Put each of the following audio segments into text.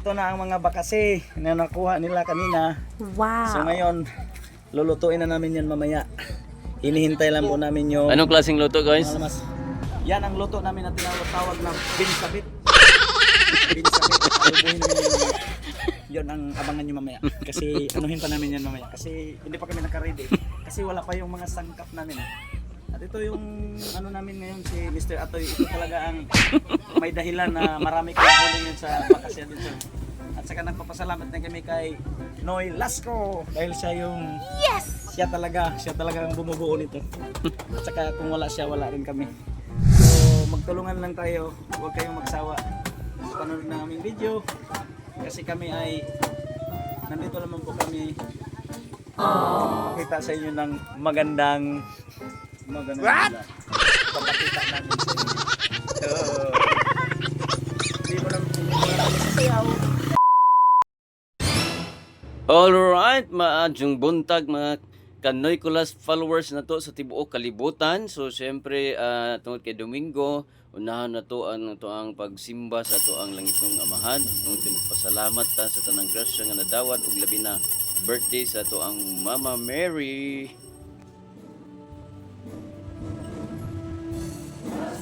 Ito na ang mga bakasi na nakuha nila kanina. Wow. So ngayon, lulutuin na namin yan mamaya. Hinihintay lang po namin yung Anong klaseng luto guys? lamas. Yan ang luto namin na tinatawag na binsabit. binsabit. Yun ang abangan nyo mamaya. Kasi anuhin pa namin yan mamaya. Kasi hindi pa kami nakaready. Kasi wala pa yung mga sangkap namin. At ito yung ano namin ngayon si Mr. Atoy. Ito talaga ang may dahilan na marami kang huli yun sa bakasya dito. At saka nagpapasalamat na kami kay Noy Lasco dahil siya yung Yes! siya talaga, siya talaga ang bumubuo nito. At saka kung wala siya, wala rin kami. So, magtulungan lang tayo. Huwag kayong magsawa. Panood na aming video. Kasi kami ay nandito naman po kami kita sa inyo ng magandang magandang What? Papakita namin sa inyo. Hindi mo lang sasayaw. Alright, maadjong buntag mga Kanoy Kulas followers na to sa tibuok kalibutan. So syempre ah, tungod kay Domingo, unahan na to ang to ang pagsimba sa to ang langit ng amahan. Ung pasalamat ta sa tanang grasya nga nadawat ug labi na birthday sa to ang Mama Mary.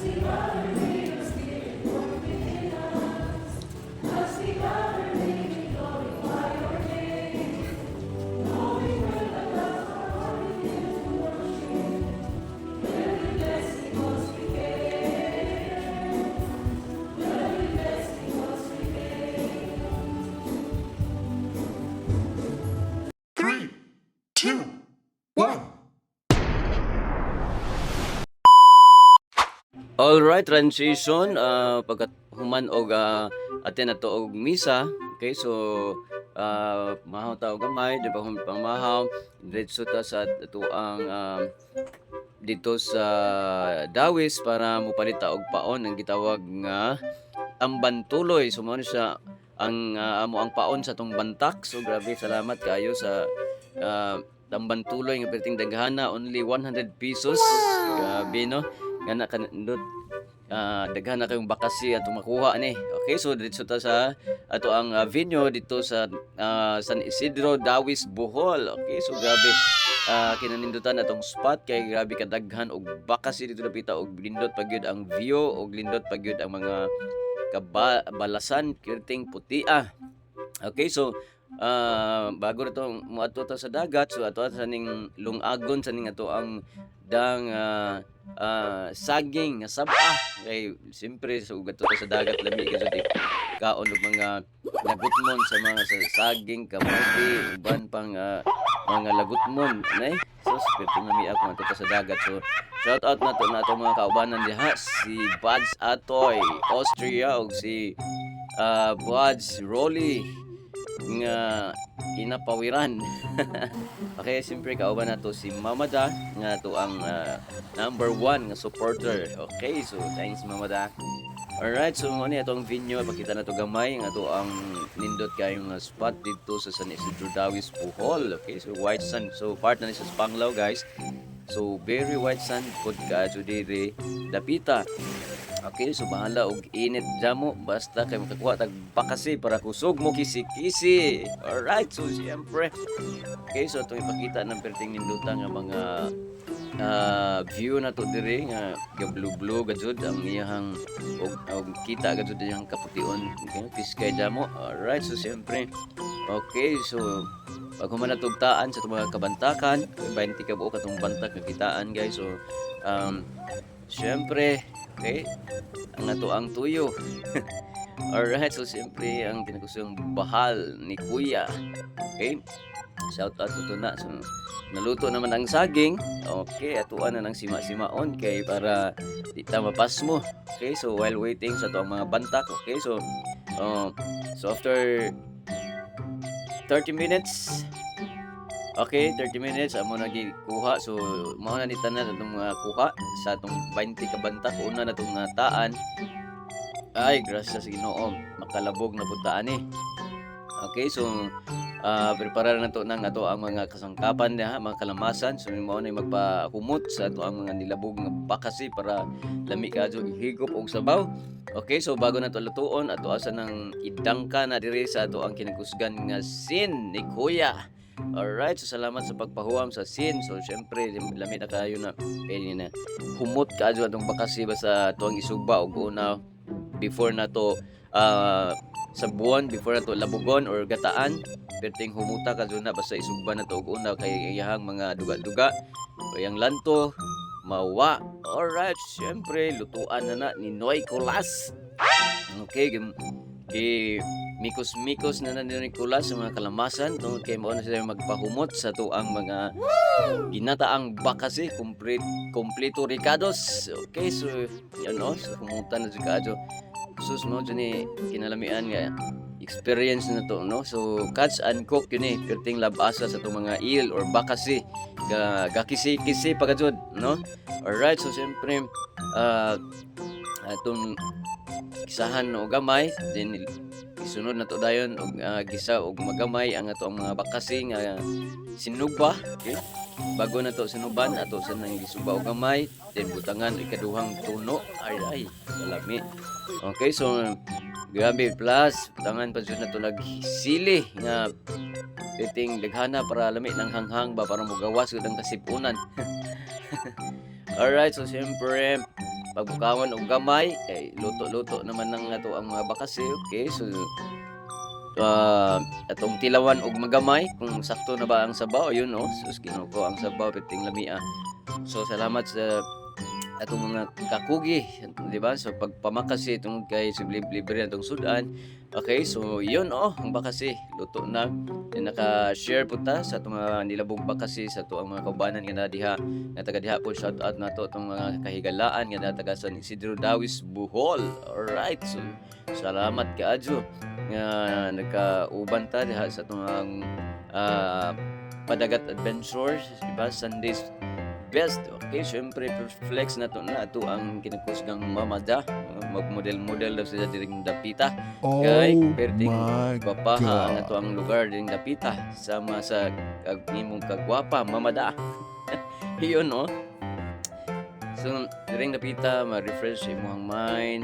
mercy, mercy. Alright, transition uh, pagkat human og uh, atin na to og misa. Okay, so uh, mahaw ta og gamay, di ba hum pamahaw, diretso ta sa ato ang um, dito sa Dawis para mupalita og paon ang gitawag nga ambantuloy. So mo siya ang uh, amo ang paon sa tong bantak. So grabe salamat kayo sa uh, tambantuloy nga perting daghana only 100 pesos. Grabe no. Nga na kanindot uh, daghan na kayong bakasi at makuha ni. Okay, so dito ta sa ato ang uh, venue dito sa uh, San Isidro, Dawis, Bohol. Okay, so grabe uh, kinanindutan atong spot kay grabe kadaghan og bakasi dito napita og lindot pagyud ang view og lindot pagyud ang mga kabalasan kirting putia. Okay, so uh, bago na to muadto ta sa dagat so ato sa ning lungagon sa ning ato ang dang uh, uh, saging nga sabah kay siyempre so ta sa dagat lami ka di kaon og mga lagutmon sa mga sa saging kamote uban pang uh, mga lagutmon nay? So na mi ako ta sa dagat. So shout out na to na to mga kaubanan diha si Buds Atoy Austria ug si uh, Buds Rolly nga kinapawiran. okay, siyempre kauban na to si Mamada nga to ang ah, number one nga supporter. Okay, so thanks Mamada. Alright, so mo ni atong video pakita na to gamay nga to ang nindot kayong nga spot dito sa San Isidro Dawis Bohol. Okay, so white sand. So part na ni sa Spanglaw guys. So very white sand pod ka so dire dapita. Okay, so bahala og init jamo basta kay makakuha tag bakasi para kusog mo kisi-kisi. Alright, so siyempre. Okay, so itong ipakita ng perting nindutan nga mga ah, view na to dire nga ga blue blue gajud ang iyang og, og kita gajud iyang kapution okay, piskay jamo. Alright, so siyempre. Okay, so pag human natugtaan sa mga kabantakan, 20 ka buo katong bantak nga kitaan guys. So um Siyempre, okay, ang nato ang tuyo. Alright, so siyempre ang pinagusong bahal ni Kuya. Okay, shout out to na. So, naluto naman ang saging. Okay, atuan na ng sima-simaon kay para di ta mapas mo. Okay, so while waiting sa to mga bantak. Okay, so uh, so after 30 minutes Okay, 30 minutes amo na kuha. So mao na ni tanan atong mga kuha sa atong 20 ka bantak una na tong taan. Ay, grasya sa Ginoo, makalabog na puntaan ni. Okay, so uh, prepare na to ng ato ang mga kasangkapan niya, mga kalamasan. So mo na magpahumot sa ato ang mga nilabog nga bakasi para lami ka jo higop og sabaw. Okay, so bago na to lutuon, ato asa ng idangka na diri sa ato ang kinakusgan nga sin ni Kuya. Alright, so salamat sa pagpahuam sa sin. So syempre lami na kayo na kay na humot ka atong bakasi basta ato ang isugba og una before na to ah, sa buwan before na to labugon or gataan. Perting humuta ka na basta isugba na to og una kay iyahang mga duga-duga. Yang lanto mawa. Alright syempre lutuan na na ni Noy Colas. Okay gi mikos-mikos na na ni Noy Colas sa mga kalamasan. Tungod kay mao na sila magpahumot sa tuang mga ginataang bakasi. Complete kompleto ricados okay so yan o so humutan na si Kadyo sus mo eh, kinalamian nga experience na to no? So catch and cook yun eh perting labasa sa itong mga eel or bakasi. Ga gakisi-kisi pagkajud no? Alright so siyempre ah atong kisahan o gamay then isunod na to dayon og ah, gisa og magamay ang ato ang mga bakasi nga sinuba okay? Bago na to sinuban ato sa nang gisuba og gamay then butangan ikaduhang tuno. Ay ay salami. Okay, so grabe plus tangan pa jud na to nagsili nga piting daghana para lami ng hanghang ba para mugawas gud ang kasipunan. Alright, so siyempre pagbukawan og gamay kay luto-luto naman ng ato ang mga bakasi. Okay, so uh, atong tilawan og magamay kung sakto na ba ang sabaw yun no sus kinuko ang sabaw piting lamia so salamat sa atong mga kakugi, di ba? So pagpamakasi itong kay libre na itong sudan. Okay, so yun oh, ang bakasi luto na. Then naka-share po ta sa itong mga nilabog bakasi sa ito ang mga kaubanan nga na diha nga taga diha po shout out na to itong mga kahigalaan nga na taga San Isidro Dawis Bohol. Alright, so salamat ka Adjo nga nagkauban ta diha sa itong ah, padagat adventures, di ba? Sundays best. Okay, syempre flex na to na ito ang kinakusgang mamada. Mag-model-model daw sila diring dapita. Oh Kay, perting Papaha ang God. ato ang lugar diring dapita. Sama sa kag imong kagwapa, mamada. Iyon no. So, diring dapita, ma-refresh imong mind.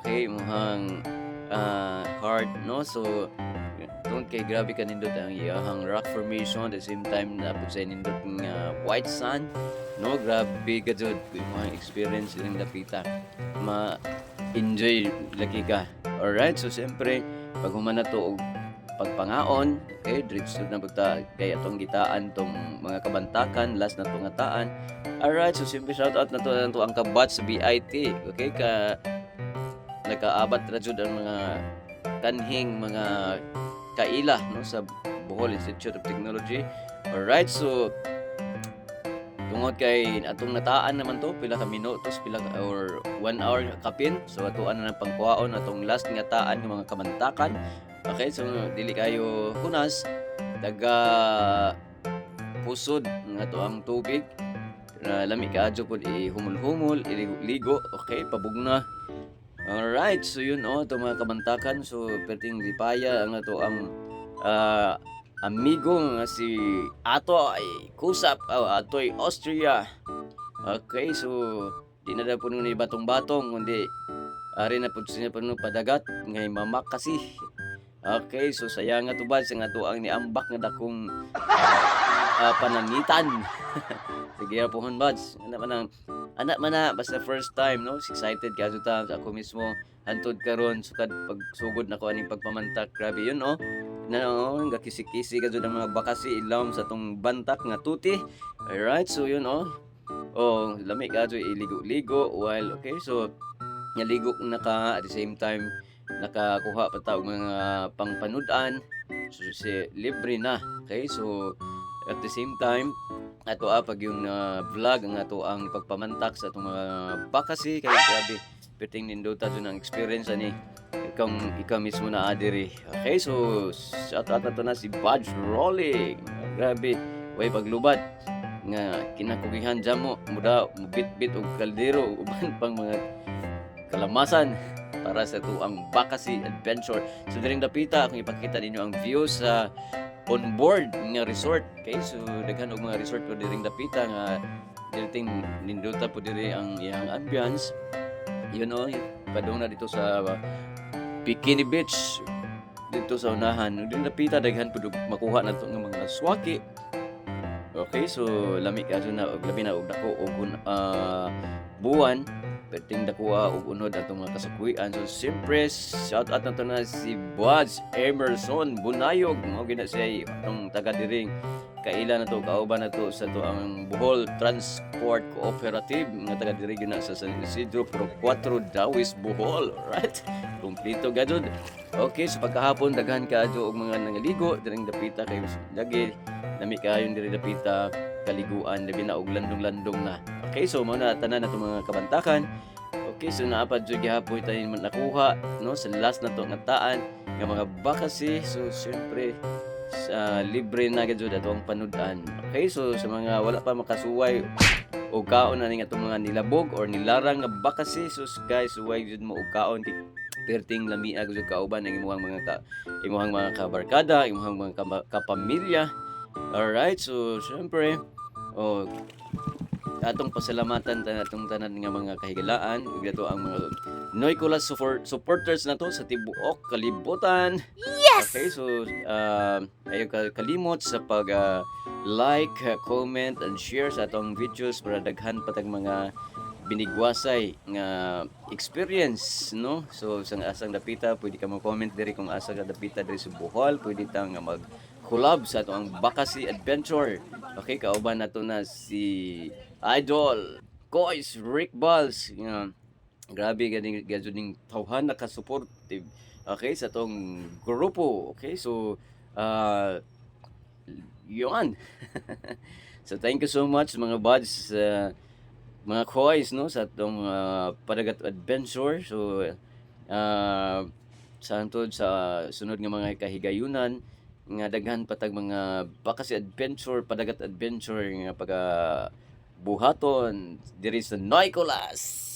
Okay, imong ah, heart, no? So, Tungkol kay grabe ka nindot ang iyahang rock formation. At the same time na po sa nindot nga white sun. No grabe ka jud mga experience ilang dapita ma enjoy lagi ka. Alright so siyempre pag humana to pagpangaon okay diretso na pagta kay atong gitaan tong mga kabantakan last na tong ngataan. Alright so siyempre shout out na to na to ang kabat sa BIT okay ka nagkaabat ra jud ang mga kanhing mga kaila no sa Bohol Institute of Technology. Alright, so tungod kay atong nataan naman to pila ka minutos pila ka, or one hour kapin. So atuan na ng pangkuhaon atong last nga taan ng mga kamantakan. Okay so dili kayo kunas daga pusod nga to ang tubig. Na lami ka adyo pod ihumul-humul iligo okay pabugna Alright, so yun oh, itong mga kabantakan. So, perting lipaya ang ato ang ah, amigo nga si Ato ay Kusap, oh, Ato ay Austria. Okay, so di na daw po nung batong-batong, kundi ari na po siya po padagat, ngay mamak kasi. Okay, so sayang nga tubad sa nga to ang niambak nga dakong ah, panangitan. Sige po hon buds. Anak man ang anak man na basta first time no? Excited ka ta ako mismo hantod karon sukad pagsugod na ko aning pagpamantak grabe yun no? Na no nga kisi-kisi ka ang mga bakasi ilawom sa tong bantak nga tuti. Alright so yun oh. Oh lami ka iligo-ligo while okay? So naligo na ka at the same time nakakuha pa ta mga pangpanudan so si libre na okay? So at the same time ato ah, pag yung ah, vlog ang ato ang pagpamantak sa itong mga bakasi kay grabe piting nindota doon ang experience ani. Ikaw ikaw mismo na adiri. Okay so shout out na to na si Budge Rolling. Grabe way paglubad nga kinakugihan dyan mo. Muda mubit-bit og kaldero uban pang mga kalamasan para sa tuang Bakasi Adventure. So diring dapita akong ipakita ninyo ang view sa on board nga resort. Okay, so daghan og mga resort po diring dapita nga diriting ninduta po diri ang iyang ambience. Yun o, padung na dito sa uh, Bikini Beach dito sa unahan. Diring dapita daghan po makuha na to ng mga swaki. Okay, so lami ka na og labi na og dako og uh, buwan Perting dakuha og unod atong mga kasukwian. So siyempre shout out na to na si Buds Emerson Bunayog. Mao gina siya atong taga diring kaila na to kauban na to sa to ang Bohol Transport Cooperative nga taga diri gina sa San Isidro Pro 4 Dawis Bohol. Right? Kumplito gadud. Okay, so pagkahapon daghan ka og mga nangaligo diring dapita kay lagi nami kayon diri dapita kaliguan labi na og landong-landong na. Okay, so mao na tanan na mga kabantakan. Okay, so naapad jud gihapon tayo man nakuha no sa last na to nga taan nga mga bakasi. So syempre sa libre na gyud atong panudan. Okay, so sa mga wala pa makasuway o kaon na ning atong mga nilabog or nilarang nga bakasi. So guys, suway jud mo og kaon ti perting lamia gyud kauban ang imuhang mga ka, imuhang mga kabarkada, imuhang mga kapamilya. Alright, so syempre, oh, atong pasalamatan ta atong tanan nga mga kahigalaan ug dato ang mga Noy support, supporters na to sa tibuok kalibutan. Yes. Okay, so uh, ayo ka kalimot sa pag uh, like, comment and share sa atong videos para daghan patag mga binigwasay nga experience no so sang asang dapita pwede ka mo-comment diri kung asa ka dapita diri sa Bohol pwede ta nga mag collab sa atong Bakasi Adventure. Okay kauban nato na si Idol Kois Rick Balls. Nga grabe ganing ganing tawhan na ka supportive okay sa tong grupo. Okay so uh, yun so thank you so much mga buds uh, mga kois no sa tong uh, padagat adventure. So uh, sa sa sunod nga mga kahigayunan nga daghan patag mga bakasi adventure padagat adventure nga pag buhaton diri sa Nicolas